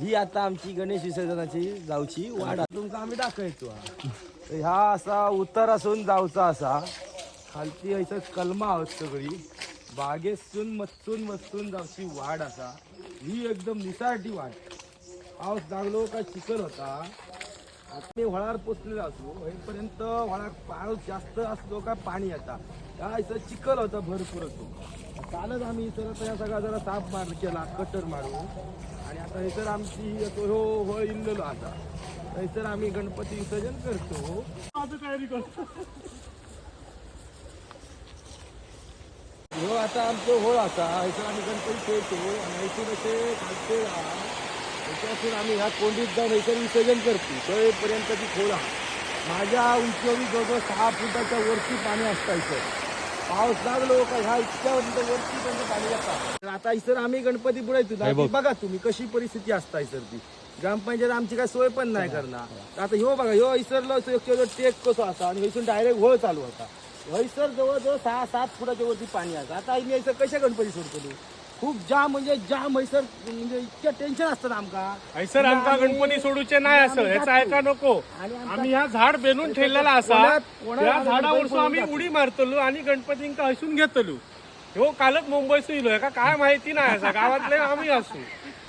ही आता आमची गणेश विसर्जनाची जाऊची वाडा तुमका आम्ही दाखयचो ह्या असा उतार असून जावचा असा. खालती हयसर कलमा आहोत सगळी. बागेसून मचून मचून जावची वाड असा. ही एकदम निसारटी वाट. पाऊस लागलो का चिखल होता. मी व्हळार पोचलेलो असो होईपर्यंत व्हळार पाऊस जास्त असलो का पाणी येता. त्या इथं चिखल होता भरपूर असतो. कालच आम्ही इतर आता या सगळा जरा ताप मार केला कटर मारून. आणि आता इतर आमची हो हो इल्लेलो आता. थंयसर आम्ही गणपती विसर्जन करतो. हो आता आमचो होळ असा हयसर आम्ही गणपती खेळतो. आणि हयसून असे त्याच्यातून आम्ही ह्या कोंडीत जाऊन हयसर विसर्जन करतो. तळेपर्यंत ती खोल माझ्या उंचीवर जवळजवळ सहा फुटाच्या वरती पाणी असतं इथं. पाऊस लागलो का ह्या इतक्यापर्यंत वरती पर्यंत पाणी जातात आता इसर आम्ही गणपती बुडायचो बघा. तुम्ही कशी परिस्थिती असता इसर ती. ग्रामपंचायत आमची काय सोय पण नाही करणार. आता ह्यो बघा ह्यो इसरलो टेक कसो असा आणि हयसून डायरेक्ट होळ चालू होता. हयसर जवळजवळ सहा सात फुटाच्या वरती पाणी असतं आता आम्ही हयसर कशा गणपती सोडतलो खूप जाम म्हणजे जाम हयसर म्हणजे इतकं टेन्शन असतं ना आमका. सर आमका गणपती सोडूचे नाही असं आम्ही याचा जातो. ऐका नको. आणि आमका- आम्ही ह्या झाड बेनून ठेवलेला असा कोणात त्या आम्ही झाडावरसून गणपती आम्ही जातो. उडी मारतलो आणि गणपतींका हसून घेतलो. हो कालच मुंबईसून इलो का काय माहिती नाही असा गावातले आम्ही असू.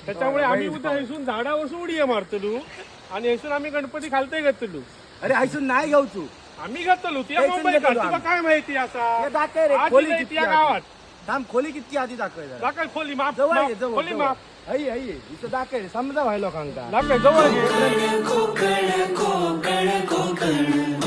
त्याच्यामुळे आम्ही उद्या हसून झाडावरसून उडी मारतलो आणि हसून आम्ही गणपती खालते घेतलो. अरे हयसून नाही घेऊचू आम्ही घेतलो ती हसून मुंबई घेतलो तुला आम्ही. काय माहिती असा? हे दाखव रे, आज खोली इथे किती त्या आहे. गावात. थांब खोली कितकी आधी दाखव जरा. दाखल खोली माप जवळ ये माप, जवळ खोली जवळ. माप हई हई इथं दाखव रे, समजा व्हायला लोकांका दाखल जवळ ये. कोकण कोकण कोकण